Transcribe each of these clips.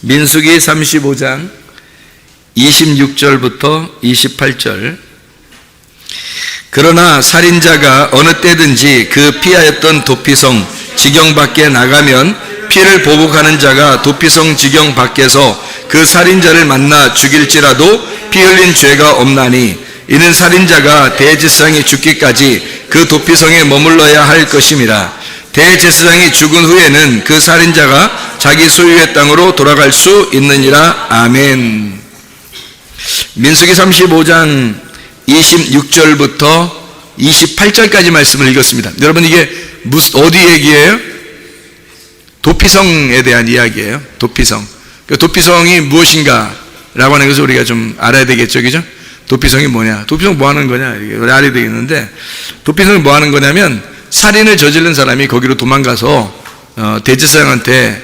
민수기 35장 26절부터 28절. 그러나 살인자가 어느 때든지 그 피하였던 도피성 지경 밖에 나가면 피를 보복하는 자가 도피성 지경 밖에서 그 살인자를 만나 죽일지라도 피 흘린 죄가 없나니 이는 살인자가 대제사장이 죽기까지 그 도피성에 머물러야 할 것임이라 대제사장이 죽은 후에는 그 살인자가 자기 소유의 땅으로 돌아갈 수 있느니라 아멘 민수기 35장 26절부터 28절까지 말씀을 읽었습니다. 여러분 이게 무슨 어디 얘기예요? 도피성에 대한 이야기예요. 도피성. 그 도피성이 무엇인가라고 하는 것을 우리가 좀 알아야 되겠죠, 그죠? 도피성이 뭐냐? 도피성 뭐 하는 거냐? 이게 알아야 되겠는데 도피성이 뭐 하는 거냐면 살인을 저지른 사람이 거기로 도망가서 어, 대제사장한테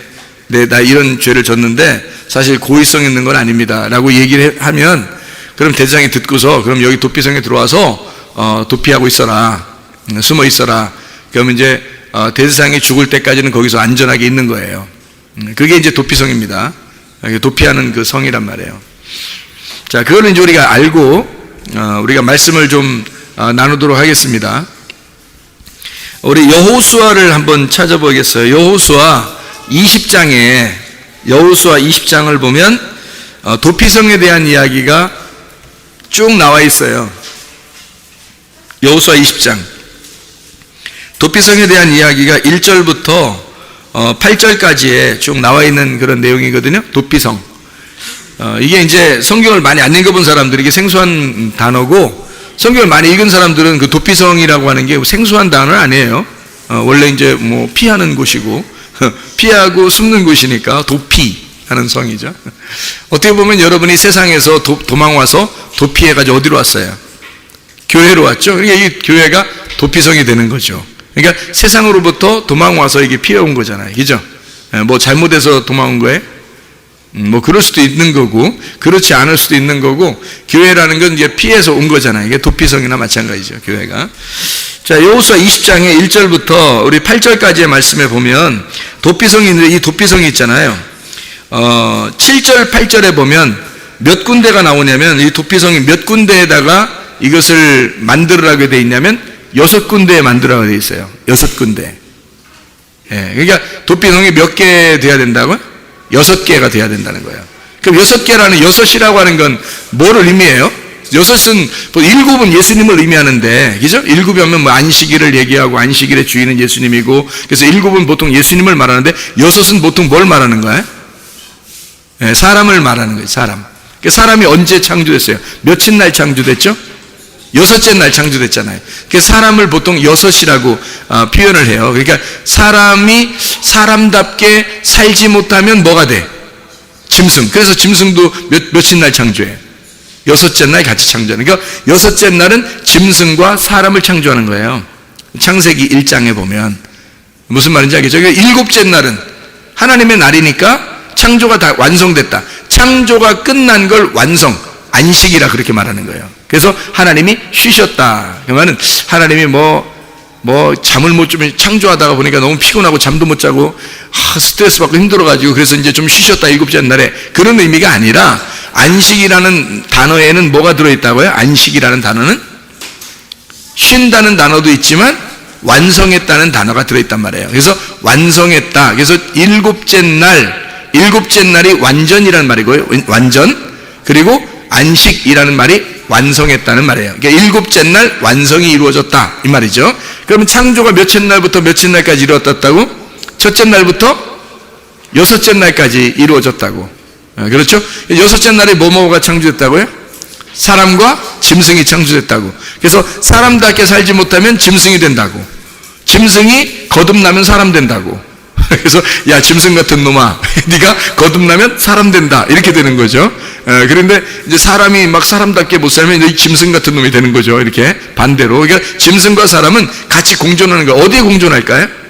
네, 나 이런 죄를 졌는데 사실 고의성 있는 건 아닙니다 라고 얘기를 하면 그럼 대제사장이 듣고서 그럼 여기 도피성에 들어와서 어, 도피하고 있어라. 음, 숨어 있어라. 그러면 이제 어, 대제사장이 죽을 때까지는 거기서 안전하게 있는 거예요. 음, 그게 이제 도피성입니다. 이게 도피하는 그 성이란 말이에요. 자 그거는 이제 우리가 알고 어, 우리가 말씀을 좀 어, 나누도록 하겠습니다 우리 여호수아를 한번 찾아보겠어요 여호수아 20장에 여호수아 20장을 보면 어, 도피성에 대한 이야기가 쭉 나와 있어요. 여호수아 20장. 도피성에 대한 이야기가 1절부터 8절까지에 쭉 나와 있는 그런 내용이거든요. 도피성. 어, 이게 이제 성경을 많이 안 읽어본 사람들에게 생소한 단어고 성경을 많이 읽은 사람들은 그 도피성이라고 하는 게 생소한 단어는 아니에요. 어, 원래 이제 뭐 피하는 곳이고 피하고 숨는 곳이니까 도피 하는 성이죠. 어떻게 보면 여러분이 세상에서 도, 망 와서 도피해가지고 어디로 왔어요? 교회로 왔죠. 그러니까 이 교회가 도피성이 되는 거죠. 그러니까 세상으로부터 도망 와서 이게 피해온 거잖아요. 그죠? 예, 뭐 잘못해서 도망온 거예요? 음, 뭐 그럴 수도 있는 거고 그렇지 않을 수도 있는 거고 교회라는 건 이제 피해서 온 거잖아요. 이게 도피성이나 마찬가지죠. 교회가. 자, 여호수아 20장의 1절부터 우리 8절까지의 말씀에 보면 도피성이 있는데 이 도피성이 있잖아요. 어, 7절, 8절에 보면 몇 군데가 나오냐면 이 도피성이 몇 군데에다가 이것을 만들으라고 돼 있냐면 여섯 군데에 만들어야 돼 있어요. 여섯 군데. 예, 그러니까 도피성이 몇 개 돼야 된다고요? 여섯 개가 돼야 된다는 거예요. 그럼 여섯 개라는 여섯이라고 하는 건 뭐를 의미해요? 여섯은 뭐 일곱은 예수님을 의미하는데, 그죠? 일곱이 하면 뭐 안식일을 얘기하고 안식일의 주인은 예수님이고, 그래서 일곱은 보통 예수님을 말하는데, 여섯은 보통 뭘 말하는 거예요? 네, 사람을 말하는 거예요, 사람. 그 사람이 언제 창조됐어요? 며칠 날 창조됐죠? 여섯째 날 창조됐잖아요. 그 사람을 보통 여섯이라고 어, 표현을 해요. 그러니까 사람이 사람답게 살지 못하면 뭐가 돼? 짐승. 그래서 짐승도 몇, 며칠 날 창조해요? 여섯째 날 같이 창조하는. 그러니까 여섯째 날은 짐승과 사람을 창조하는 거예요. 창세기 1장에 보면. 무슨 말인지 알겠죠? 그러니까 일곱째 날은 하나님의 날이니까 창조가 다 완성됐다. 창조가 끝난 걸 완성, 안식이라 그렇게 말하는 거예요. 그래서 하나님이 쉬셨다. 그러면 하나님이 뭐, 뭐, 잠을 못 주면 창조하다가 보니까 너무 피곤하고 잠도 못 자고, 아, 스트레스 받고 힘들어가지고, 그래서 이제 좀 쉬셨다, 일곱째 날에. 그런 의미가 아니라, 안식이라는 단어에는 뭐가 들어있다고요? 안식이라는 단어는? 쉰다는 단어도 있지만, 완성했다는 단어가 들어있단 말이에요. 그래서 완성했다. 그래서 일곱째 날, 일곱째 날이 완전이라는 말이고요. 완전. 그리고 안식이라는 말이 완성했다는 말이에요. 그러니까 일곱째 날 완성이 이루어졌다. 이 말이죠. 그러면 창조가 몇째 날부터 몇째 날까지 이루어졌다고? 첫째 날부터 여섯째 날까지 이루어졌다고. 아, 그렇죠? 여섯째 날에 뭐뭐가 창조됐다고요? 사람과 짐승이 창조됐다고. 그래서 사람답게 살지 못하면 짐승이 된다고. 짐승이 거듭나면 사람 된다고. 그래서 야 짐승 같은 놈아. 네가 거듭나면 사람 된다. 이렇게 되는 거죠. 에, 그런데 이제 사람이 막 사람답게 못 살면 이 짐승 같은 놈이 되는 거죠. 이렇게 반대로. 그러니까 짐승과 사람은 같이 공존하는 거 어디에 공존할까요?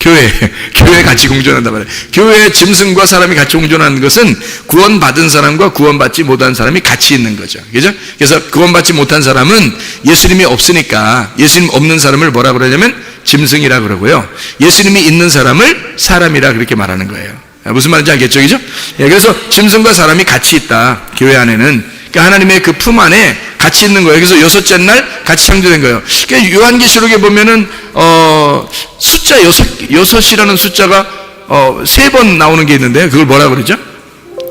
교회. 교회 같이 공존한다 말이에요. 교회에 짐승과 사람이 같이 공존하는 것은 구원받은 사람과 구원받지 못한 사람이 같이 있는 거죠. 그죠? 그래서 구원받지 못한 사람은 예수님이 없으니까 예수님 없는 사람을 뭐라 그러냐면 짐승이라 그러고요. 예수님이 있는 사람을 사람이라 그렇게 말하는 거예요. 무슨 말인지 알겠죠? 그죠? 예, 그래서 짐승과 사람이 같이 있다. 교회 안에는. 그러니까 하나님의 그 품 안에 같이 있는 거예요. 그래서 여섯째 날 같이 창조된 거예요. 그러니까 요한계시록에 보면은, 어, 숫자 여섯, 여섯이라는 숫자가, 어, 세 번 나오는 게 있는데, 그걸 뭐라 그러죠?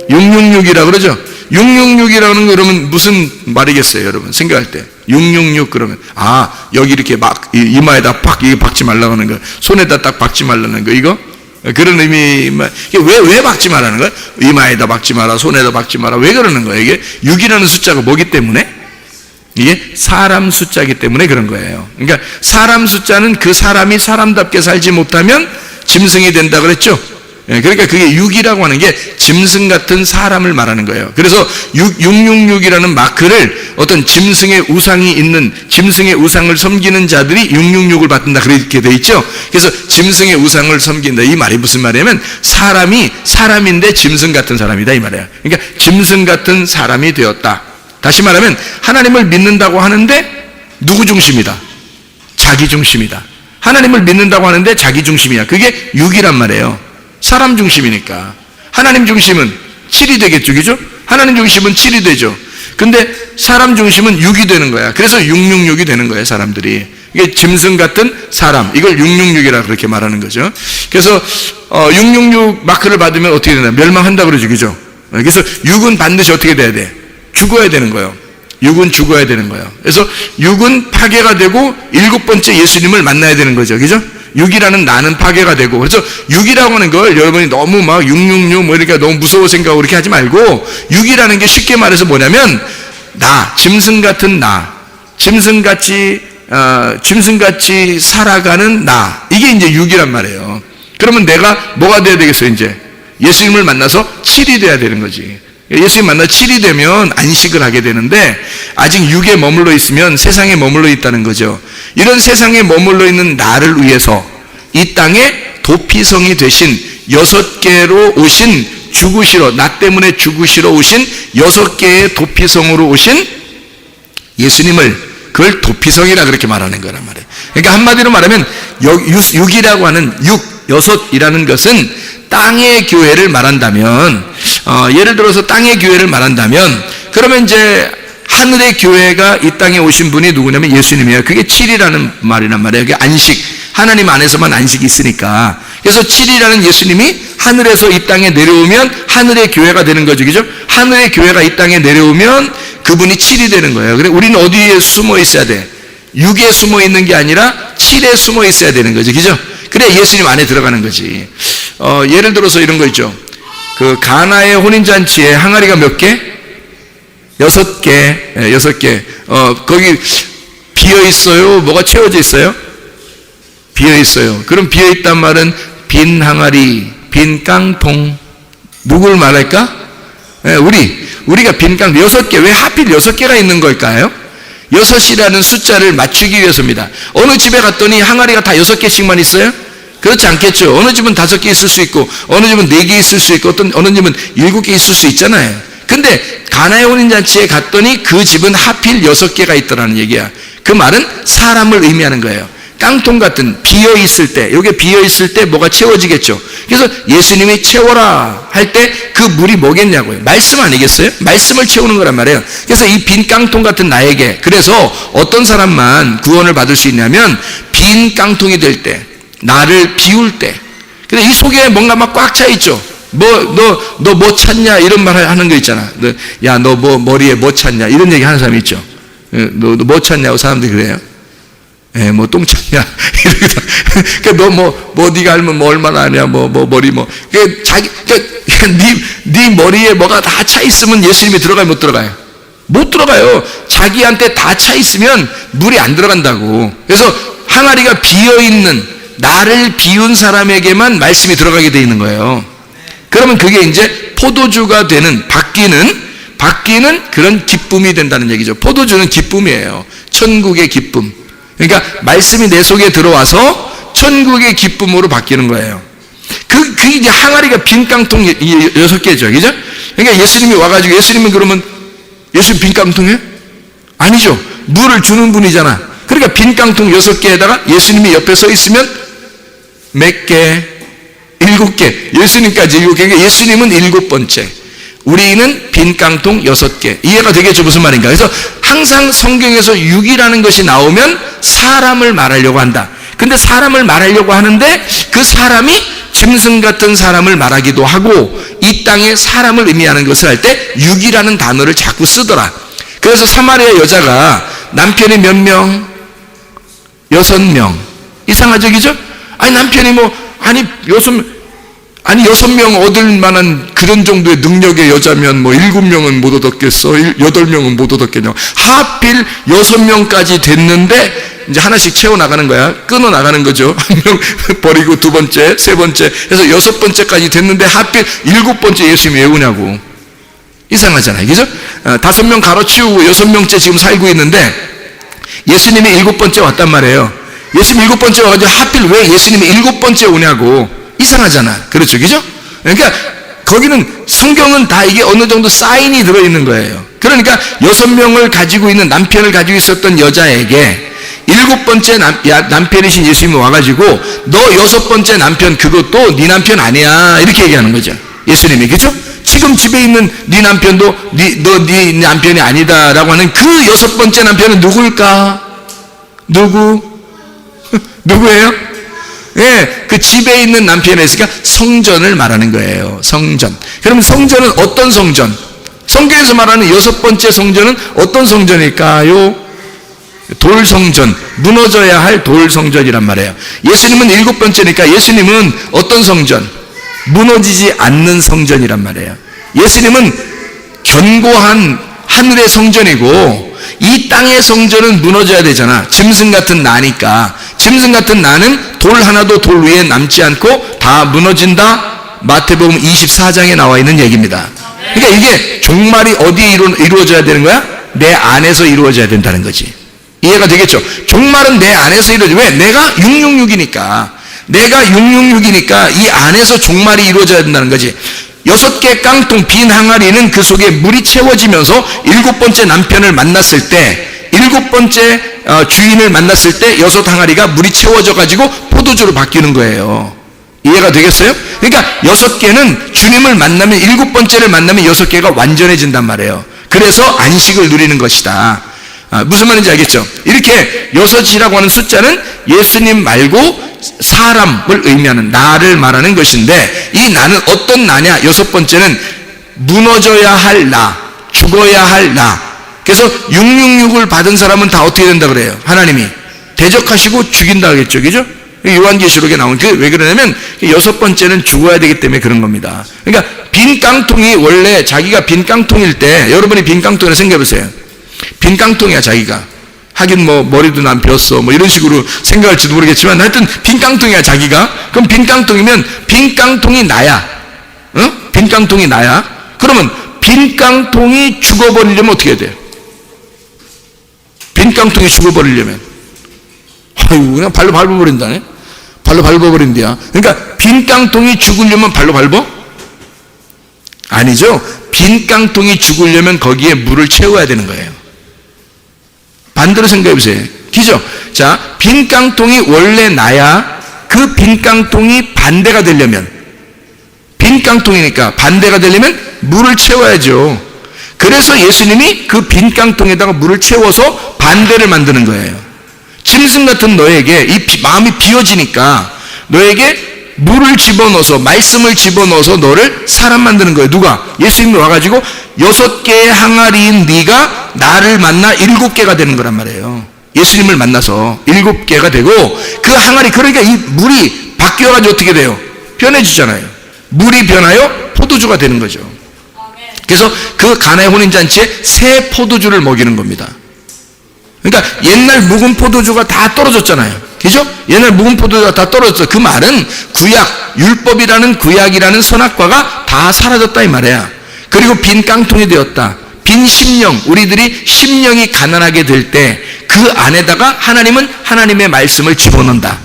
666이라 그러죠? 666이라는 거 그러면 무슨 말이겠어요, 여러분? 생각할 때. 666 그러면, 아, 여기 이렇게 막, 이- 이마에다 팍, 이게 박지 말라고 하는 거, 손에다 딱 박지 말라는 거, 이거? 그런 의미, 왜, 왜 박지 말라는 거야? 이마에다 박지 마라, 손에다 박지 마라. 왜 그러는 거야? 이게 6이라는 숫자가 뭐기 때문에? 이게 사람 숫자이기 때문에 그런 거예요. 그러니까 사람 숫자는 그 사람이 사람답게 살지 못하면 짐승이 된다 그랬죠? 예, 그러니까 그게 6이라고 하는 게 짐승 같은 사람을 말하는 거예요. 그래서 6, 666이라는 마크를 어떤 짐승의 우상이 있는 짐승의 우상을 섬기는 자들이 666을 받는다 그렇게 돼 있죠. 그래서 짐승의 우상을 섬긴다. 이 말이 무슨 말이냐면 사람이 사람인데 짐승 같은 사람이다 이 말이에요. 그러니까 짐승 같은 사람이 되었다. 다시 말하면 하나님을 믿는다고 하는데 누구 중심이다? 자기 중심이다. 하나님을 믿는다고 하는데 자기 중심이야. 그게 6이란 말이에요. 사람 중심이니까. 하나님 중심은 7이 되겠죠. 그죠? 하나님 중심은 7이 되죠. 근데 사람 중심은 6이 되는 거야. 그래서 666이 되는 거예요, 사람들이. 이게 짐승 같은 사람. 이걸 666이라 그렇게 말하는 거죠. 그래서 어, 666 마크를 받으면 어떻게 되나? 멸망한다 그러죠. 그죠? 그래서 6은 반드시 어떻게 돼야 돼? 죽어야 되는 거예요. 육은 죽어야 되는 거예요. 그래서 육은 파괴가 되고 일곱 번째 예수님을 만나야 되는 거죠. 그죠? 육이라는 나는 파괴가 되고 그래서 육이라고 하는 걸 여러분이 너무 막 육육육 뭐 이렇게 너무 무서워 생각하고 그렇게 하지 말고 육이라는 게 쉽게 말해서 뭐냐면 나 짐승 같은 나 짐승같이 어, 짐승같이 살아가는 나 이게 이제 육이란 말이에요. 그러면 내가 뭐가 돼야 되겠어요 이제 예수님을 만나서 7이 돼야 되는 거지. 예수님 만나 7이 되면 안식을 하게 되는데 아직 6에 머물러 있으면 세상에 머물러 있다는 거죠. 이런 세상에 머물러 있는 나를 위해서 이 땅에 도피성이 되신 여섯 개로 오신 죽으시러 나 때문에 죽으시러 오신 여섯 개의 도피성으로 오신 예수님을 그걸 도피성이라 그렇게 말하는 거란 말이에요. 그러니까 한마디로 말하면 여- 유- 육이라고 하는 육 여섯이라는 것은 땅의 교회를 말한다면 어, 예를 들어서 땅의 교회를 말한다면 그러면 이제 하늘의 교회가 이 땅에 오신 분이 누구냐면 예수님이에요. 그게 7이라는 말이란 말이에요. 그게 안식 하나님 안에서만 안식이 있으니까 그래서 7이라는 예수님이 하늘에서 이 땅에 내려오면 하늘의 교회가 되는 거죠. 그죠? 하늘의 교회가 이 땅에 내려오면 그분이 7이 되는 거예요. 그래 우리는 어디에 숨어 있어야 돼? 6에 숨어 있는 게 아니라 7에 숨어 있어야 되는 거죠. 그죠? 그래 예수님 안에 들어가는 거지. 어, 예를 들어서 이런 거 있죠. 그 가나의 혼인잔치에 항아리가 몇 개? 여섯 개, 예, 여섯 개. 어, 거기 비어 있어요? 뭐가 채워져 있어요? 비어 있어요. 그럼 비어 있단 말은 빈 항아리, 빈 깡통. 누굴 말할까? 예, 우리. 우리가 빈 깡, 여섯 개. 왜 하필 여섯 개가 있는 걸까요? 여섯이라는 숫자를 맞추기 위해서입니다. 어느 집에 갔더니 항아리가 다 여섯 개씩만 있어요? 그렇지 않겠죠. 어느 집은 다섯 개 있을 수 있고, 어느 집은 네 개 있을 수 있고, 어떤, 어느 집은 일곱 개 있을 수 있잖아요. 근데, 가나의 혼인 잔치에 갔더니 그 집은 하필 여섯 개가 있더라는 얘기야. 그 말은 사람을 의미하는 거예요. 깡통 같은 비어 있을 때, 요게 비어 있을 때 뭐가 채워지겠죠. 그래서 예수님이 채워라 할 때 그 물이 뭐겠냐고요. 말씀 아니겠어요? 말씀을 채우는 거란 말이에요. 그래서 이 빈 깡통 같은 나에게 그래서 어떤 사람만 구원을 받을 수 있냐면 빈 깡통이 될 때, 나를 비울 때. 근데 이 속에 뭔가 막 꽉 차 있죠. 뭐, 너, 너 뭐 찾냐? 이런 말 하는 거 있잖아. 너, 야, 너 뭐, 머리에 뭐 찾냐? 이런 얘기 하는 사람이 있죠. 예, 너, 너 뭐 찾냐고 사람들이 그래요. 예, 뭐, 똥 찾냐? 이러다. 그, 너 뭐, 뭐, 네가 알면 뭐, 얼마나 아냐? 뭐, 뭐, 머리 뭐. 그, 자기, 그, 네, 네 머리에 뭐가 다 차 있으면 예수님이 들어가요? 못 들어가요? 못 들어가요. 자기한테 다 차 있으면 물이 안 들어간다고. 그래서 항아리가 비어 있는, 나를 비운 사람에게만 말씀이 들어가게 돼 있는 거예요. 그러면 그게 이제 포도주가 되는, 바뀌는, 바뀌는 그런 기쁨이 된다는 얘기죠. 포도주는 기쁨이에요. 천국의 기쁨. 그러니까 말씀이 내 속에 들어와서 천국의 기쁨으로 바뀌는 거예요. 그, 그 이제 항아리가 빈 깡통 여섯 개죠. 그죠? 그러니까 예수님이 와가지고 예수님은 그러면 예수 빈 깡통이에요? 아니죠. 물을 주는 분이잖아. 그러니까 빈 깡통 여섯 개에다가 예수님이 옆에 서 있으면 몇 개, 일곱 개. 예수님까지 일곱 개. 예수님은 일곱 번째. 우리는 빈 깡통 여섯 개. 이해가 되겠죠? 무슨 말인가? 그래서 항상 성경에서 6이라는 것이 나오면 사람을 말하려고 한다. 근데 사람을 말하려고 하는데 그 사람이 짐승 같은 사람을 말하기도 하고 이 땅에 사람을 의미하는 것을 할 때 6이라는 단어를 자꾸 쓰더라. 그래서 사마리아 여자가 남편이 몇 명? 여섯 명. 이상하죠, 그죠? 아니, 남편이 뭐, 아니, 여섯, 아니, 여섯 명 얻을 만한 그런 정도의 능력의 여자면 뭐, 일곱 명은 못 얻었겠어? 일- 여덟 명은 못 얻었겠냐? 하필 여섯 명까지 됐는데, 이제 하나씩 채워 나가는 거야. 끊어 나가는 거죠. 한 명 버리고 두 번째, 세 번째. 해서 여섯 번째까지 됐는데, 하필 일곱 번째 예수님이 왜 오냐고. 이상하잖아요. 그죠? 어, 다섯 명 가로치우고 여섯 명째 지금 살고 있는데, 예수님이 일곱 번째 왔단 말이에요. 예수님 일곱 번째 와가지고 하필 왜 예수님이 일곱 번째 오냐고. 이상하잖아. 그렇죠. 그죠? 그러니까 거기는 성경은 다 이게 어느 정도 사인이 들어있는 거예요. 그러니까 여섯 명을 가지고 있는 남편을 가지고 있었던 여자에게 일곱 번째 남, 야, 남편이신 예수님이 와가지고 너 여섯 번째 남편 그것도 네 남편 아니야 이렇게 얘기하는 거죠. 예수님이 그죠? 지금 집에 있는 네 남편도 네, 너네 남편이 아니다라고 하는 그 여섯 번째 남편은 누굴까? 누구? 누구예요? 예, 그 집에 있는 남편이 있으니까 성전을 말하는 거예요. 성전. 그럼 성전은 어떤 성전? 성경에서 말하는 여섯 번째 성전은 어떤 성전일까요? 돌성전, 무너져야 할 돌성전이란 말이에요. 예수님은 일곱 번째니까 예수님은 어떤 성전? 무너지지 않는 성전이란 말이에요. 예수님은 견고한 하늘의 성전이고 이 땅의 성전은 무너져야 되잖아. 짐승 같은 나니까. 짐승 같은 나는 돌 하나도 돌 위에 남지 않고 다 무너진다. 마태복음 24장에 나와 있는 얘기입니다. 그러니까 이게 종말이 어디에 이루, 이루어져야 되는 거야? 내 안에서 이루어져야 된다는 거지. 이해가 되겠죠? 종말은 내 안에서 이루어져. 왜? 내가 666이니까. 내가 666이니까 이 안에서 종말이 이루어져야 된다는 거지. 여섯 개 깡통 빈 항아리는 그 속에 물이 채워지면서 일곱 번째 남편을 만났을 때, 일곱 번째 어, 주인을 만났을 때 여섯 항아리가 물이 채워져 가지고 포도주로 바뀌는 거예요. 이해가 되겠어요? 그러니까 여섯 개는 주님을 만나면 일곱 번째를 만나면 여섯 개가 완전해진단 말이에요. 그래서 안식을 누리는 것이다. 아, 무슨 말인지 알겠죠? 이렇게 여섯이라고 하는 숫자는 예수님 말고 사람을 의미하는 나를 말하는 것인데 이 나는 어떤 나냐? 여섯 번째는 무너져야 할 나, 죽어야 할 나. 그래서 666을 받은 사람은 다 어떻게 된다 그래요? 하나님이 대적하시고 죽인다 그랬죠. 그죠? 요한계시록에 나온 그왜 그러냐면 여섯 번째는 죽어야 되기 때문에 그런 겁니다. 그러니까 빈 깡통이 원래 자기가 빈 깡통일 때 여러분이 빈 깡통을 생각해 보세요. 빈 깡통이야 자기가. 하긴 뭐 머리도 난 비었어 뭐 이런 식으로 생각할지도 모르겠지만 하여튼 빈 깡통이야 자기가. 그럼 빈 깡통이면 빈 깡통이 나야. 어? 빈 깡통이 나야. 그러면 빈 깡통이 죽어버리려면 어떻게 해야 돼요? 빈 깡통이 죽어버리려면 아이고 그냥 발로 밟아버린다네. 발로 밟아버린대야. 그러니까 빈 깡통이 죽으려면 발로 밟어? 아니죠. 빈 깡통이 죽으려면 거기에 물을 채워야 되는 거예요. 반대로 생각해 보세요. 기죠? 자, 빈 깡통이 원래 나야 그 빈 깡통이 반대가 되려면 빈 깡통이니까 반대가 되려면 물을 채워야죠. 그래서 예수님이 그 빈 깡통에다가 물을 채워서 반대를 만드는 거예요. 짐승 같은 너에게 이 비- 마음이 비어지니까 너에게 물을 집어넣어서 말씀을 집어넣어서 너를 사람 만드는 거예요. 누가? 예수님이 와가지고 여섯 개의 항아리인 네가 나를 만나 일곱 개가 되는 거란 말이에요. 예수님을 만나서 일곱 개가 되고 그 항아리 그러니까 이 물이 바뀌어가지고 어떻게 돼요? 변해지잖아요. 물이 변하여 포도주가 되는 거죠. 그래서 그 가나의 혼인잔치에 새 포도주를 먹이는 겁니다. 그러니까 옛날 묵은 포도주가 다 떨어졌잖아요. 그죠? 옛날 묵은 포도주가 다 떨어졌어. 그 말은 구약, 율법이라는 구약이라는 선악과가 다 사라졌다 이 말이야. 그리고 빈 깡통이 되었다. 빈 심령, 우리들이 심령이 가난하게 될 때 그 안에다가 하나님은 하나님의 말씀을 집어넣는다.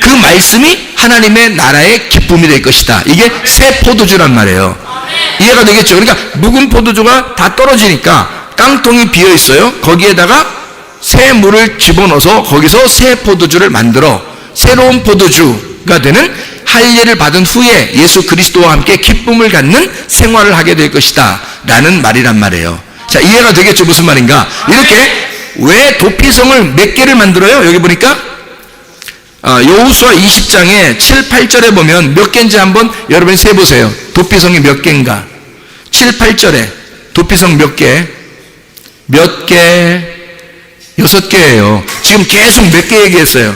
그 말씀이 하나님의 나라의 기쁨이 될 것이다. 이게 새 포도주란 말이에요. 이해가 되겠죠? 그러니까 묵은 포도주가 다 떨어지니까 깡통이 비어 있어요. 거기에다가 새 물을 집어넣어서 거기서 새 포도주를 만들어 새로운 포도주 가 되는 할례를 받은 후에 예수 그리스도와 함께 기쁨을 갖는 생활을 하게 될 것이다. 라는 말이란 말이에요. 자, 이해가 되겠죠? 무슨 말인가? 이렇게 왜 도피성을 몇 개를 만들어요? 여기 보니까 아, 여호수아 20장에 7, 8절에 보면 몇 개인지 한번 여러분이 세보세요. 도피성이 몇 개인가? 7, 8절에 도피성 몇 개? 몇 개? 여섯 개예요. 지금 계속 몇 개 얘기했어요.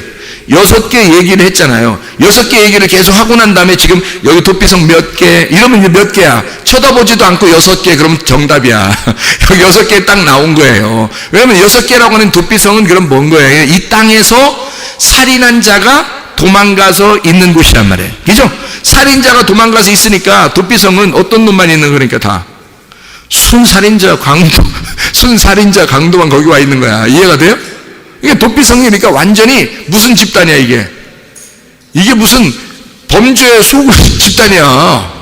여섯 개 얘기를 했잖아요. 여섯 개 얘기를 계속 하고 난 다음에 지금 여기 도피성 몇 개, 이러면 이제 몇 개야? 쳐다보지도 않고 여섯 개, 그럼 정답이야. 여기 여섯 개 딱 나온 거예요. 왜냐면 여섯 개라고 하는 도피성은 그럼 뭔 거예요? 이 땅에서 살인한 자가 도망가서 있는 곳이란 말이에요. 그죠? 살인자가 도망가서 있으니까 도피성은 어떤 놈만 있는 거니까 다. 순살인자 강도, 순살인자 강도만 거기 와 있는 거야. 이해가 돼요? 이게 도피성이니까 완전히 무슨 집단이야, 이게? 이게 무슨 범죄 소굴 집단이야.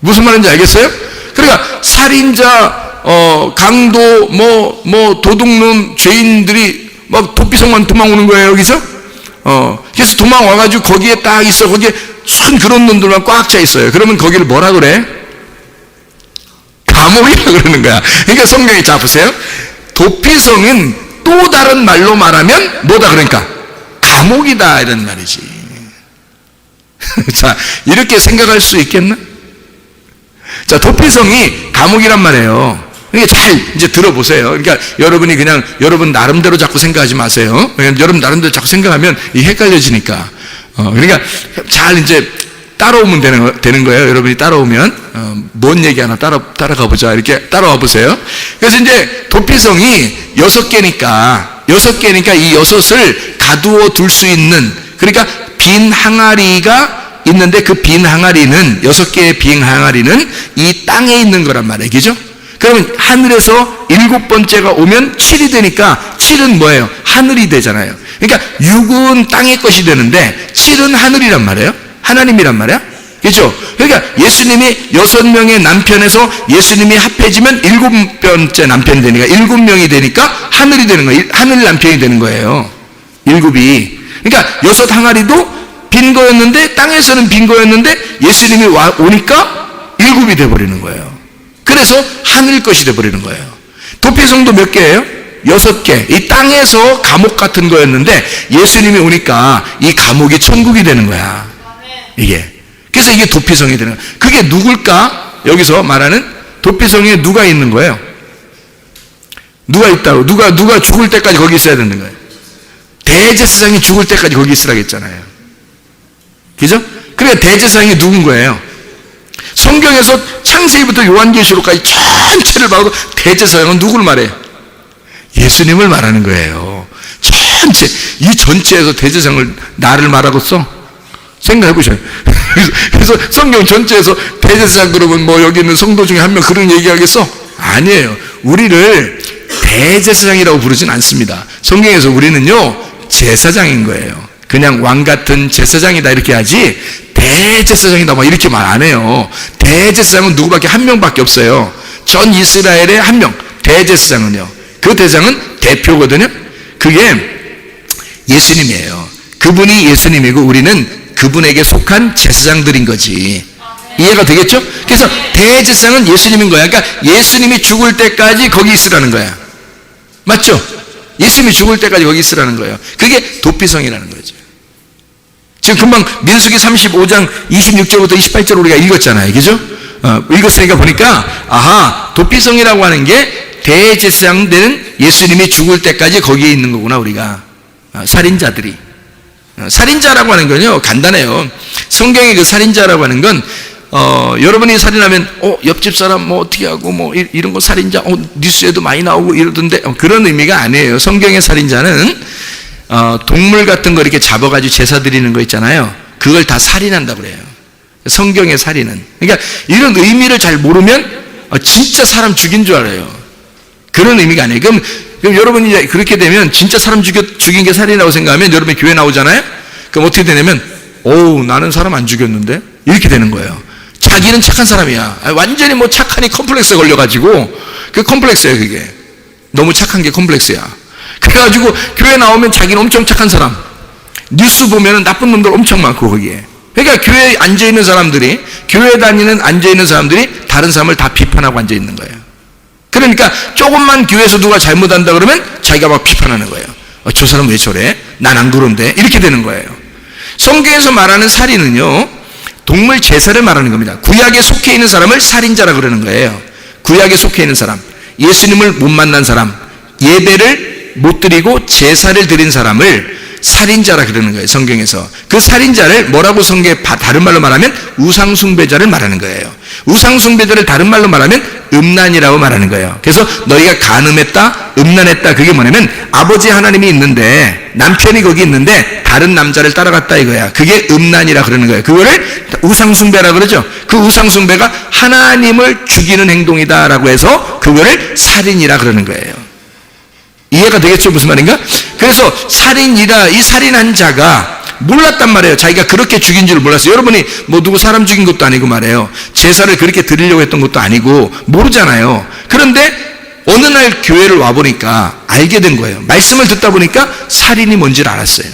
무슨 말인지 알겠어요? 그러니까 살인자, 어, 강도, 뭐, 뭐, 도둑놈, 죄인들이 막 도피성만 도망오는 거예요, 여기서? 어, 그래서 도망와가지고 거기에 딱 있어. 거기에 순 그런 놈들만 꽉 차 있어요. 그러면 거기를 뭐라 그래? 감옥이라 그러는 거야. 그러니까 성경이 자 보세요. 도피성은 또 다른 말로 말하면 뭐다 그러니까 감옥이다 이런 말이지. 자 이렇게 생각할 수 있겠나? 자 도피성이 감옥이란 말이에요. 그러니까 잘 이제 들어보세요. 그러니까 여러분이 그냥 여러분 나름대로 자꾸 생각하지 마세요. 왜냐면 여러분 나름대로 자꾸 생각하면 이 헷갈려지니까. 어, 그러니까 잘 이제 따라오면 되는, 거- 되는 거예요. 여러분이 따라오면, 어, 뭔 얘기 하나 따라, 따라가 보자. 이렇게 따라와 보세요. 그래서 이제 도피성이 여섯 개니까, 여섯 개니까 이 여섯을 가두어 둘 수 있는, 그러니까 빈 항아리가 있는데 그 빈 항아리는, 여섯 개의 빈 항아리는 이 땅에 있는 거란 말이에요. 그죠? 그러면 하늘에서 일곱 번째가 오면 7이 되니까 7은 뭐예요? 하늘이 되잖아요. 그러니까 6은 땅의 것이 되는데 7은 하늘이란 말이에요. 하나님이란 말이야. 그죠? 그러니까 예수님이 여섯 명의 남편에서 예수님이 합해지면 일곱 번째 남편이 되니까 일곱 명이 되니까 하늘이 되는 거예요. 하늘 남편이 되는 거예요. 일곱이. 그러니까 여섯 항아리도 빈 거였는데 땅에서는 빈 거였는데 예수님이 와, 오니까 일곱이 돼 버리는 거예요. 그래서 하늘 것이 돼버리는 거예요. 도피성도 몇 개예요? 여섯 개. 이 땅에서 감옥 같은 거였는데 예수님이 오니까 이 감옥이 천국이 되는 거야. 이게. 그래서 이게 도피성이 되는 거야. 그게 누굴까? 여기서 말하는 도피성에 누가 있는 거예요? 누가 있다고? 누가, 누가 죽을 때까지 거기 있어야 되는 거예요. 대제사장이 죽을 때까지 거기 있으라고 했잖아요. 그죠? 그러니까 대제사장이 누군 거예요? 성경에서 창세기부터 요한계시록까지 전체를 봐도 대제사장은 누구를 말해? 예수님을 말하는 거예요. 전체 이 전체에서 대제사장을 나를 말하고 써? 생각해 보셔요. 그래서 성경 전체에서 대제사장 그러면 뭐 여기 있는 성도 중에 한 명 그런 얘기하겠어? 아니에요. 우리를 대제사장이라고 부르진 않습니다. 성경에서 우리는요 제사장인 거예요. 그냥 왕 같은 제사장이다 이렇게 하지 대제사장이다 막 이렇게 말 안 해요. 대제사장은 누구밖에 한 명밖에 없어요. 전 이스라엘의 한 명. 대제사장은요. 그 대장은 대표거든요. 그게 예수님이에요. 그분이 예수님이고 우리는 그분에게 속한 제사장들인 거지. 이해가 되겠죠? 그래서 대제사장은 예수님인 거야. 그러니까 예수님이 죽을 때까지 거기 있으라는 거야. 맞죠? 예수님이 죽을 때까지 거기 있으라는 거예요. 그게 도피성이라는 거죠. 지금 금방 민수기 35장 26절부터 28절 우리가 읽었잖아요. 그죠? 어, 읽었으니까 보니까 아하 도피성이라고 하는 게 대제사장 되는 예수님이 죽을 때까지 거기에 있는 거구나 우리가 어, 살인자들이 어, 살인자라고 하는 건요 간단해요. 성경의 그 살인자라고 하는 건 어, 여러분이 살인하면 어, 옆집 사람 뭐 어떻게 하고 뭐 이, 이런 거 살인자 어, 뉴스에도 많이 나오고 이러던데 어, 그런 의미가 아니에요. 성경의 살인자는 어, 동물 같은 거 이렇게 잡아가지고 제사 드리는 거 있잖아요. 그걸 다 살인한다고 그래요. 성경의 살인은. 그러니까 이런 의미를 잘 모르면 어, 진짜 사람 죽인 줄 알아요. 그런 의미가 아니에요. 그럼, 그럼 여러분이 이제 그렇게 되면 진짜 사람 죽여, 죽인 게 살인이라고 생각하면 여러분이 교회 나오잖아요? 그럼 어떻게 되냐면, 오우, 나는 사람 안 죽였는데? 이렇게 되는 거예요. 자기는 착한 사람이야. 아, 완전히 뭐 착하니 컴플렉스에 걸려가지고, 그 컴플렉스예요, 그게. 너무 착한 게 컴플렉스야. 그래가지고 교회 나오면 자기는 엄청 착한 사람. 뉴스 보면은 나쁜 놈들 엄청 많고 거기에. 그러니까 교회에 앉아 있는 사람들이 교회 다니는 앉아 있는 사람들이 다른 사람을 다 비판하고 앉아 있는 거예요. 그러니까 조금만 교회에서 누가 잘못한다 그러면 자기가 막 비판하는 거예요. 어, 저 사람 왜 저래? 난 안 그런데 이렇게 되는 거예요. 성경에서 말하는 살인은요 동물 제사를 말하는 겁니다. 구약에 속해 있는 사람을 살인자라 그러는 거예요. 구약에 속해 있는 사람, 예수님을 못 만난 사람, 예배를 못 드리고 제사를 드린 사람을 살인자라 그러는 거예요. 성경에서. 그 살인자를 뭐라고 성경에 바- 다른 말로 말하면 우상숭배자를 말하는 거예요. 우상숭배자를 다른 말로 말하면 음란이라고 말하는 거예요. 그래서 너희가 간음했다, 음란했다. 그게 뭐냐면 아버지 하나님이 있는데 남편이 거기 있는데 다른 남자를 따라갔다 이거야. 그게 음란이라 그러는 거예요. 그거를 우상숭배라 그러죠. 그 우상숭배가 하나님을 죽이는 행동이다라고 해서 그거를 살인이라 그러는 거예요. 이해가 되겠죠? 무슨 말인가? 그래서 살인이라 이 살인한 자가 몰랐단 말이에요. 자기가 그렇게 죽인 줄 몰랐어요. 여러분이 뭐 누구 사람 죽인 것도 아니고 말이에요. 제사를 그렇게 드리려고 했던 것도 아니고 모르잖아요. 그런데 어느 날 교회를 와 보니까 알게 된 거예요. 말씀을 듣다 보니까 살인이 뭔지를 알았어요.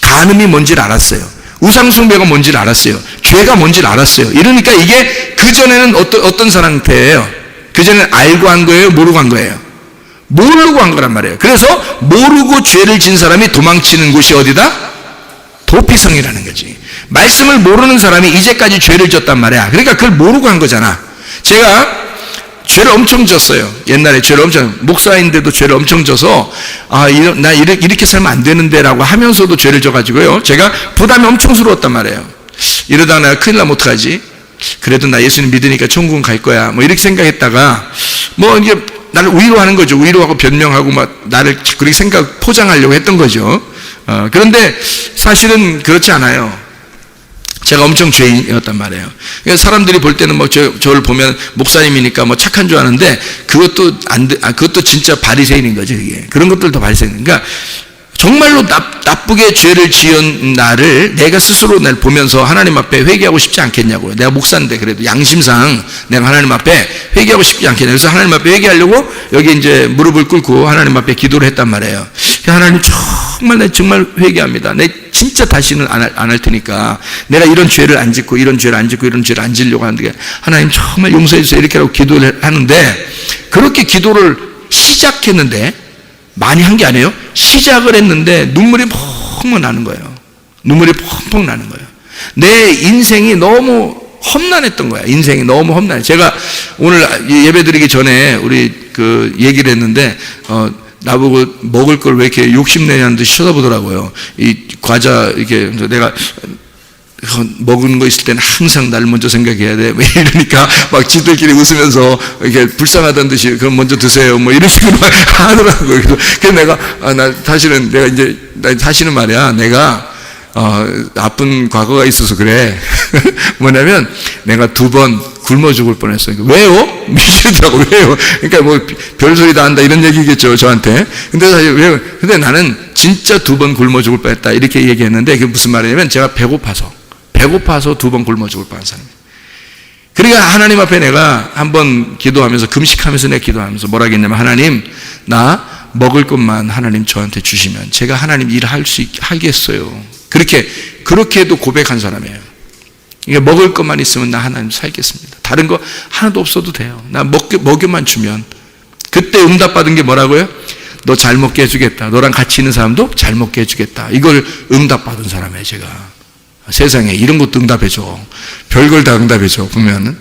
간음이 뭔지를 알았어요. 우상숭배가 뭔지를 알았어요. 죄가 뭔지를 알았어요. 이러니까 이게 그전에는 어떤, 어떤 상태예요? 그전에는 알고 한 거예요? 모르고 한 거예요? 모르고 한 거란 말이에요. 그래서 모르고 죄를 진 사람이 도망치는 곳이 어디다? 도피성이라는 거지. 말씀을 모르는 사람이 이제까지 죄를 졌단 말이야. 그러니까 그걸 모르고 한 거잖아. 제가 죄를 엄청 졌어요. 옛날에 죄를 엄청 목사인데도 죄를 엄청 져서 아, 이러- 나 이렇게, 이렇게 살면 안 되는데라고 하면서도 죄를 져가지고요. 제가 부담이 엄청 스러웠단 말이에요. 이러다가 내가 큰일 나면 어떡하지? 그래도 나 예수님 믿으니까 천국은 갈 거야. 뭐 이렇게 생각했다가 뭐 이제 나를 위로하는 거죠. 위로하고 변명하고 막 나를 그렇게 생각 포장하려고 했던 거죠. 어, 그런데 사실은 그렇지 않아요. 제가 엄청 죄인이었단 말이에요. 그러니까 사람들이 볼 때는 뭐 저, 저를 보면 목사님이니까 뭐 착한 줄 아는데 그것도 안 돼, 아, 그것도 진짜 바리새인인 거죠, 이게. 그런 것들도 바리새인. 그러니까 정말로 나, 나쁘게 죄를 지은 나를 내가 스스로 날 보면서 하나님 앞에 회개하고 싶지 않겠냐고요. 내가 목사인데 그래도 양심상 내가 하나님 앞에 회개하고 싶지 않겠냐. 그래서 하나님 앞에 회개하려고 여기 이제 무릎을 꿇고 하나님 앞에 기도를 했단 말이에요. 하나님 정말 내 정말 회개합니다. 내 진짜 다시는 안 할, 테니까 내가 이런 죄를 안 짓고 이런 죄를 안 짓고 이런 죄를 안 지려고 하는데 하나님 정말 용서해 주세요. 이렇게 하고 기도를 하는데 그렇게 기도를 시작했는데 많이 한 게 아니에요. 시작을 했는데 눈물이 펑펑 나는 거예요. 눈물이 펑펑 나는 거예요. 내 인생이 너무 험난했던 거야. 인생이 너무 험난해. 제가 오늘 예배 드리기 전에 우리 그 얘기를 했는데, 어, 나보고 먹을 걸 왜 이렇게 욕심내냐는 듯이 쳐다보더라고요. 이 과자, 이렇게, 내가 먹은 거 있을 때는 항상 날 먼저 생각해야 돼. 왜 이러니까 막 지들끼리 웃으면서 이렇게 불쌍하다는 듯이 그럼 먼저 드세요. 뭐 이런 식으로 막 하더라고요. 그래서 그래서 내가 아, 나 사실은 내가 이제 나 사실은 말이야. 내가 어, 나쁜 과거가 있어서 그래. 뭐냐면 내가 두 번 굶어 죽을 뻔했어요. 왜요? 미치더라고 왜요? 그러니까 뭐 별소리 다 한다 이런 얘기겠죠 저한테. 근데 사실 왜? 근데 나는 진짜 두 번 굶어 죽을 뻔했다 이렇게 얘기했는데 그게 무슨 말이냐면 제가 배고파서 배고파서 두 번 굶어 죽을 뻔한 사람이에요. 그러니까 하나님 앞에 내가 한번 기도하면서 금식하면서 내가 기도하면서 뭐라 했냐면 하나님 나 먹을 것만 하나님 저한테 주시면 제가 하나님 일할 수 있게 하겠어요. 그렇게 그렇게도 고백한 사람이에요. 이게 먹을 것만 있으면 나 하나님 살겠습니다. 다른 거 하나도 없어도 돼요. 나 먹, 먹여만 주면 그때 응답 받은 게 뭐라고요? 너 잘 먹게 해주겠다. 너랑 같이 있는 사람도 잘 먹게 해주겠다. 이걸 응답 받은 사람이에요, 제가. 세상에 이런 것도 응답해줘. 별걸 다 응답해줘, 보면은.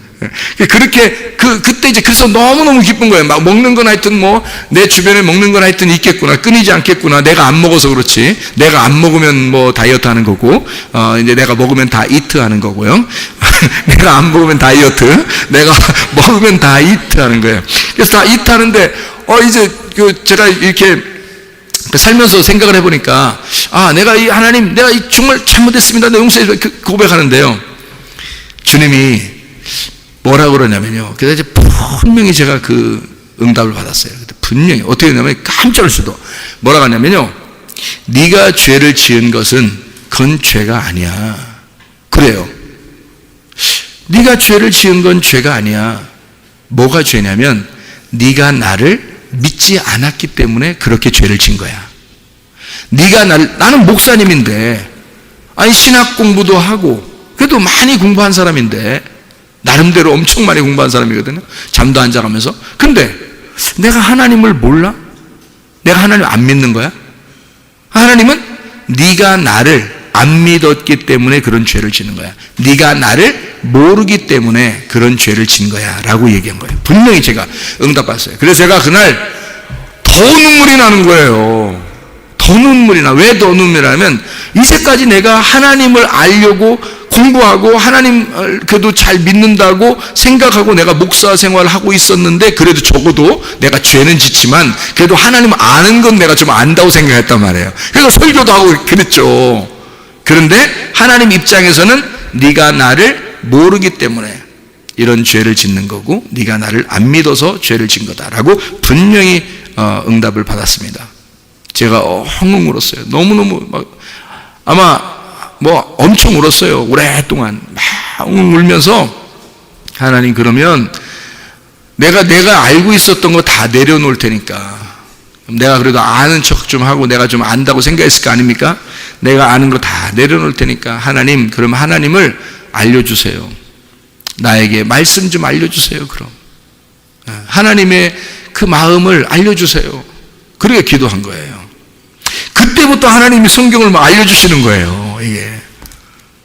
그렇게, 그, 그때 이제 그래서 너무너무 기쁜 거예요. 막 먹는 건 하여튼 뭐, 내 주변에 먹는 건 하여튼 있겠구나. 끊이지 않겠구나. 내가 안 먹어서 그렇지. 내가 안 먹으면 뭐 다이어트 하는 거고, 어, 이제 내가 먹으면 다 이트 하는 거고요. 내가 안 먹으면 다이어트. 내가 먹으면 다 이트 하는 거예요. 그래서 다 이트 하는데, 어, 이제 그 제가 이렇게 그 살면서 생각을 해보니까 아 내가 이 하나님 내가 이 정말 잘못했습니다. 내 용서해 주그 고백하는데요. 주님이 뭐라 그러냐면요. 그래서 이제 분명히 제가 그 응답을 받았어요. 분명히 어떻게 했냐면 깜짝 놀수도 뭐라 하냐면요. 네가 죄를 지은 것은 그건 죄가 아니야. 그래요. 네가 죄를 지은 건 죄가 아니야. 뭐가 죄냐면 네가 나를 믿지 않았기 때문에 그렇게 죄를 진 거야. 네가 날 나는 목사님인데 아니 신학 공부도 하고 그래도 많이 공부한 사람인데 나름대로 엄청 많이 공부한 사람이거든요. 잠도 안 자가면서. 근데 내가 하나님을 몰라? 내가 하나님 안 믿는 거야? 하나님은 네가 나를 안 믿었기 때문에 그런 죄를 지는 거야. 네가 나를 모르기 때문에 그런 죄를 진 거야 라고 얘기한 거예요. 분명히 제가 응답받았어요. 그래서 제가 그날 더 눈물이 나는 거예요. 더 눈물이 나. 왜 더 눈물이 나면 이제까지 내가 하나님을 알려고 공부하고 하나님을 그래도 잘 믿는다고 생각하고 내가 목사 생활을 하고 있었는데 그래도 적어도 내가 죄는 짓지만 그래도 하나님 아는 건 내가 좀 안다고 생각했단 말이에요. 그래서 설교도 하고 그랬죠. 그런데 하나님 입장에서는 네가 나를 모르기 때문에 이런 죄를 짓는 거고 네가 나를 안 믿어서 죄를 진 거다라고 분명히 어, 응답을 받았습니다. 제가 엉엉 울었어요. 너무너무 막 아마 뭐 엄청 울었어요. 오랫동안 막 울면서 하나님 그러면 내가 내가 알고 있었던 거 다 내려놓을 테니까 내가 그래도 아는 척 좀 하고 내가 좀 안다고 생각했을 거 아닙니까? 내가 아는 거 다 내려놓을 테니까 하나님 그럼 하나님을 알려주세요. 나에게 말씀 좀 알려주세요. 그럼 하나님의 그 마음을 알려주세요. 그렇게 기도한 거예요. 그때부터 하나님이 성경을 막 알려주시는 거예요. 이게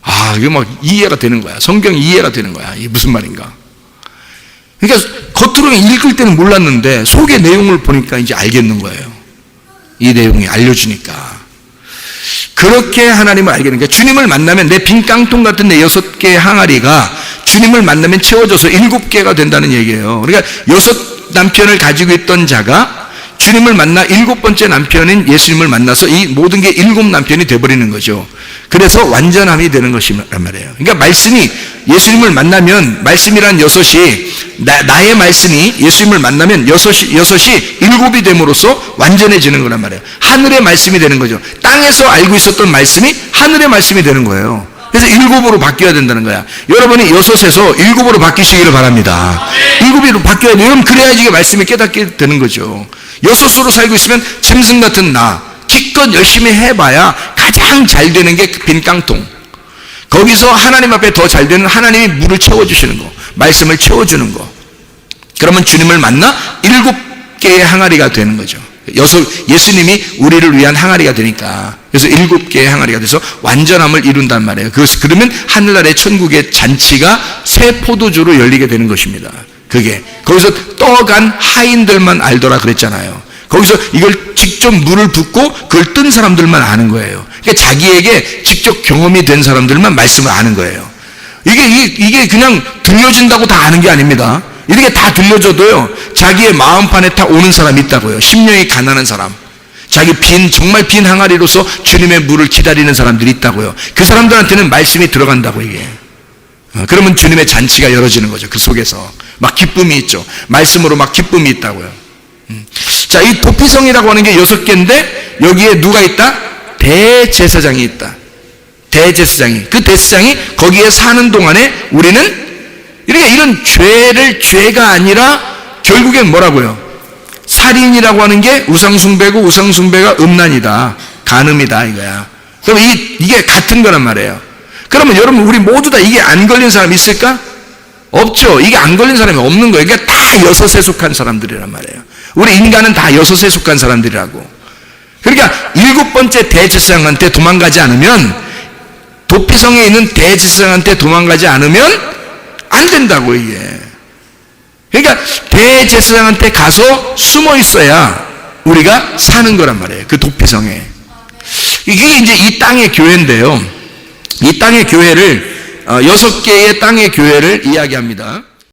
아 이게 막 이해가 되는 거야. 성경이 이해가 되는 거야. 이게 무슨 말인가? 그러니까 겉으로 읽을 때는 몰랐는데 속의 내용을 보니까 이제 알겠는 거예요. 이 내용이 알려주니까. 그렇게 하나님을 알게 되니까 주님을 만나면 내 빈 깡통 같은 내 여섯 개의 항아리가 주님을 만나면 채워져서 일곱 개가 된다는 얘기예요. 그러니까 여섯 남편을 가지고 있던 자가 주님을 만나 일곱 번째 남편인 예수님을 만나서 이 모든 게 일곱 남편이 돼버리는 거죠. 그래서 완전함이 되는 것이란 말이에요. 그러니까 말씀이 예수님을 만나면 말씀이란 여섯이 나, 나의 말씀이 예수님을 만나면 여섯이 여섯이 일곱이 됨으로써 완전해지는 거란 말이에요. 하늘의 말씀이 되는 거죠. 땅에서 알고 있었던 말씀이 하늘의 말씀이 되는 거예요. 그래서 일곱으로 바뀌어야 된다는 거야. 여러분이 여섯에서 일곱으로 바뀌시기를 바랍니다. 일곱으로 바뀌어야 돼요. 그래야지 말씀이 깨닫게 되는 거죠. 여섯으로 살고 있으면 짐승 같은 나, 기껏 열심히 해봐야 가장 잘 되는 게 빈 깡통. 거기서 하나님 앞에 더 잘 되는 하나님이 물을 채워주시는 거, 말씀을 채워주는 거. 그러면 주님을 만나 일곱 개의 항아리가 되는 거죠. 여섯, 예수님이 우리를 위한 항아리가 되니까. 그래서 일곱 개의 항아리가 돼서 완전함을 이룬단 말이에요. 그래서 그러면 하늘나라의 천국의 잔치가 새 포도주로 열리게 되는 것입니다. 그게. 거기서 떠간 하인들만 알더라 그랬잖아요. 거기서 이걸 직접 물을 붓고 그걸 뜬 사람들만 아는 거예요. 그러니까 자기에게 직접 경험이 된 사람들만 말씀을 아는 거예요. 이게, 이게, 이게 그냥 들려진다고 다 아는 게 아닙니다. 이렇게 다 들려줘도요, 자기의 마음판에 다 오는 사람이 있다고요. 심령이 가난한 사람. 자기 빈, 정말 빈 항아리로서 주님의 물을 기다리는 사람들이 있다고요. 그 사람들한테는 말씀이 들어간다고, 이게. 어, 그러면 주님의 잔치가 열어지는 거죠. 그 속에서. 막 기쁨이 있죠. 말씀으로 막 기쁨이 있다고요. 음. 자, 이 도피성이라고 하는 게 여섯 개인데, 여기에 누가 있다? 대제사장이 있다. 대제사장이. 그 대제사장이 거기에 사는 동안에 우리는 이렇게 이런 죄를 죄가 아니라 결국엔 뭐라고요? 살인이라고 하는 게 우상숭배고 우상숭배가 음란이다. 간음이다 이거야. 그럼 이, 이게 같은 거란 말이에요. 그러면 여러분 우리 모두 다 이게 안 걸린 사람 있을까? 없죠. 이게 안 걸린 사람이 없는 거예요. 그러니까 다 여섯에 속한 사람들이란 말이에요. 우리 인간은 다 여섯에 속한 사람들이라고. 그러니까 일곱 번째 대제사장한테 도망가지 않으면 도피성에 있는 대제사장한테 도망가지 않으면 안 된다고 이게. 그러니까 대제사장한테 가서 숨어 있어야 우리가 사는 거란 말이에요. 그 도피성에. 이게 이제 이 땅의 교회인데요. 이 땅의 교회를 어, 여섯 개의 땅의 교회를 이야기합니다.